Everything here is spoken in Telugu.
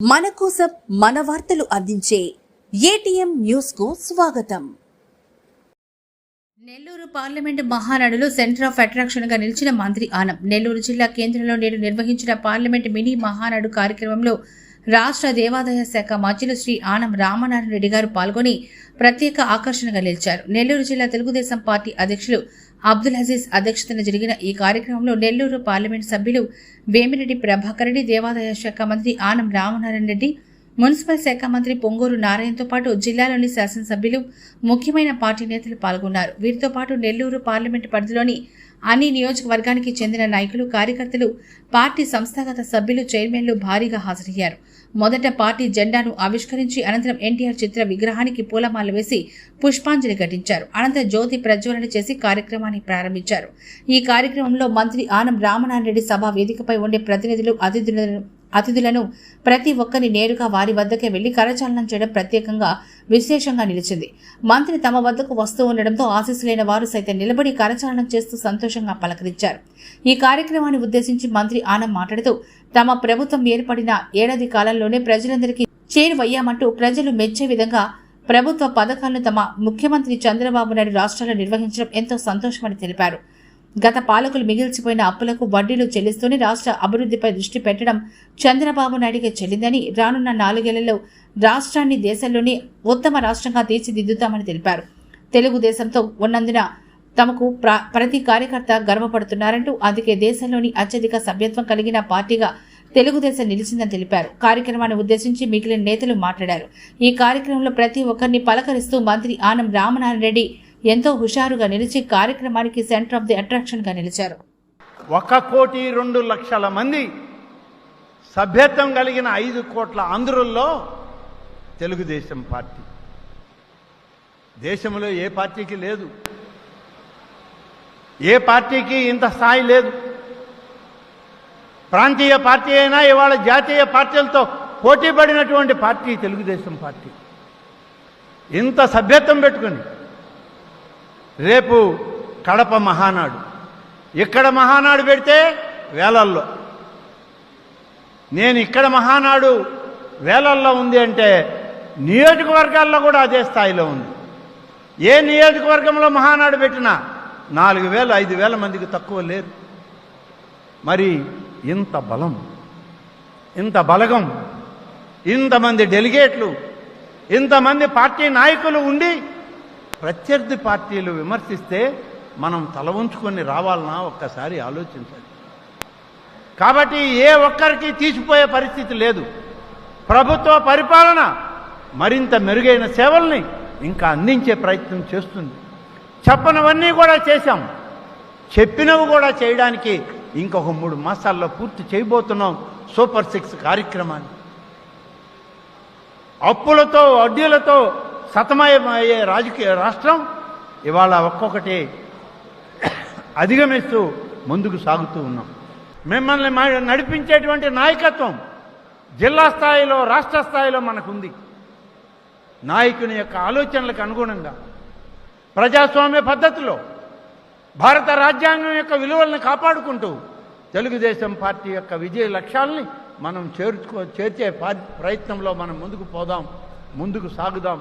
మన కోసం మన వార్తలు అందించే ఏటీఎం న్యూస్కు స్వాగతం. నెల్లూరు పార్లమెంటు మహానాడులో సెంటర్ ఆఫ్ అట్రాక్షన్గా నిలిచిన మంత్రి ఆనం నెల్లూరు జిల్లా కేంద్రంలో నేడు నిర్వహించిన పార్లమెంటు మినీ మహానాడు కార్యక్రమంలో రాష్ట్ర దేవాదాయ శాఖ మంత్రులు శ్రీ ఆనం రామనారాయణ రెడ్డి గారు పాల్గొని ప్రత్యేక ఆకర్షణగా నిలిచారు. నెల్లూరు జిల్లా తెలుగుదేశం పార్టీ అధ్యక్షులు అబ్దుల్ అజీజ్ అధ్యక్షతన జరిగిన ఈ కార్యక్రమంలో నెల్లూరు పార్లమెంటు సభ్యులు వేమిరెడ్డి ప్రభాకర్ రెడ్డి దేవాదాయ శాఖ మంత్రి ఆనం రామనారాయణ రెడ్డి మున్సిపల్ శాఖ మంత్రి పొంగూరు నారాయణతో పాటు జిల్లాలోని శాసనసభ్యులు ముఖ్యమైన పార్టీ నేతలు పాల్గొన్నారు. వీరితో పాటు నెల్లూరు పార్లమెంటు పరిధిలోని అన్ని నియోజకవర్గానికి చెందిన నాయకులు కార్యకర్తలు పార్టీ సంస్థాగత సభ్యులు చైర్మన్లు భారీగా హాజరయ్యారు. మొదట పార్టీ జెండాను ఆవిష్కరించి అనంతరం ఎన్టీఆర్ చిత్ర విగ్రహానికి పూలమాల వేసి పుష్పాంజలి ఘటించారు. అనంతరం జ్యోతి ప్రజ్వలన చేసి కార్యక్రమాన్ని ప్రారంభించారు. ఈ కార్యక్రమంలో మంత్రి ఆనం రామనారాయణ రెడ్డి సభా వేదికపై ఉండే ప్రతినిధులు అతిథులను అతిథులను ప్రతి ఒక్కరిని నేరుగా వారి వద్దకే వెళ్ళి కరచాలనం చేయడం ప్రత్యేకంగా విశేషంగా నిలిచింది. మంత్రి తమ వద్దకు వస్తూ ఉండడంతో ఆశీస్సులైన వారు సైతం నిలబడి కరచాలనం చేస్తూ సంతోషంగా పలకరించారు. ఈ కార్యక్రమాన్ని ఉద్దేశించి మంత్రి ఆనం మాట్లాడుతూ తమ ప్రభుత్వం ఏర్పడిన ఏడాది కాలంలోనే ప్రజలందరికీ చేరువయ్యామంటూ ప్రజలు మెచ్చే విధంగా ప్రభుత్వ పథకాలను తమ ముఖ్యమంత్రి చంద్రబాబు నాయుడు రాష్ట్రాల్లో నిర్వహించడం ఎంతో సంతోషమని తెలిపారు. గత పాలకులు మిగిల్చిపోయిన అప్పులకు వడ్డీలు చెల్లిస్తూనే రాష్ట్ర అభివృద్ధిపై దృష్టి పెట్టడం చంద్రబాబు నాయుడికి చెల్లిందని రానున్న నాలుగేళ్ళలో రాష్ట్రాన్ని దేశంలోనే ఉత్తమ రాష్ట్రంగా తీర్చిదిద్దుతామని తెలిపారు. తెలుగుదేశంతో ఉన్నందున తమకు ప్ర- ప్రతి కార్యకర్త గర్వపడుతున్నారంటూ అందుకే దేశంలోని అత్యధిక సభ్యత్వం కలిగిన పార్టీగా తెలుగుదేశం నిలిచిందని తెలిపారు. కార్యక్రమాన్ని ఉద్దేశించి మిగిలిన నేతలు మాట్లాడారు. ఈ కార్యక్రమంలో ప్రతి ఒక్కరిని పలకరిస్తూ మంత్రి ఆనం రామనారాయణ రెడ్డి ఎంతో హుషారుగా నిలిచి కార్యక్రమానికి సెంటర్ ఆఫ్ ది అట్రాక్షన్గా నిలిచారు. ఒక కోటి రెండు లక్షల మంది సభ్యత్వం కలిగిన ఐదు కోట్ల ఆంధ్రుల్లో తెలుగుదేశం పార్టీ. దేశంలో ఏ పార్టీకి లేదు. ఏ పార్టీకి ఇంత స్థాయి లేదు. ప్రాంతీయ పార్టీ అయినా ఇవాళ జాతీయ పార్టీలతో పోటీ పడినటువంటి పార్టీ తెలుగుదేశం పార్టీ. ఇంత సభ్యత్వం పెట్టుకుని రేపు కడప మహానాడు. ఇక్కడ మహానాడు పెడితే వేలల్లో. నేను ఇక్కడ మహానాడు వేలల్లో ఉంది అంటే నియోజకవర్గాల్లో కూడా అదే స్థాయిలో ఉంది. ఏ నియోజకవర్గంలో మహానాడు పెట్టినా నాలుగు వేలు ఐదు వేల మందికి తక్కువ లేరు మరి ఇంత బలం ఇంత బలగం ఇంతమంది డెలిగేట్లు ఇంతమంది పార్టీ నాయకులు ఉండి ప్రత్యర్థి పార్టీలు విమర్శిస్తే మనం తల ఉంచుకొని రావాలన్నా ఒక్కసారి ఆలోచించాలి. కాబట్టి ఏ ఒక్కరికి తీసిపోయే పరిస్థితి లేదు. ప్రభుత్వ పరిపాలన మరింత మెరుగైన సేవల్ని ఇంకా అందించే ప్రయత్నం చేస్తుంది. చెప్పనవన్నీ కూడా చేశాం. చెప్పినవి కూడా చేయడానికి ఇంకొక మూడు మాసాల్లో పూర్తి చేయబోతున్నాం సూపర్ సిక్స్ కార్యక్రమాన్ని. అప్పులతో వడ్డీలతో సతమయమయ్యే రాజకీయ రాష్ట్రం ఇవాళ ఒక్కొక్కటి అధిగమిస్తూ ముందుకు సాగుతూ ఉన్నాం. మిమ్మల్ని మా- నడిపించేటువంటి నాయకత్వం జిల్లా స్థాయిలో రాష్ట్ర స్థాయిలో మనకుంది. నాయకుని యొక్క ఆలోచనలకు అనుగుణంగా ప్రజాస్వామ్య పద్ధతిలో భారత రాజ్యాంగం యొక్క విలువలను కాపాడుకుంటూ తెలుగుదేశం పార్టీ యొక్క విజయ లక్ష్యాలని మనం చేర్చుకో చేర్చే ప్రయత్నంలో మనం ముందుకు పోదాం ముందుకు సాగుదాం.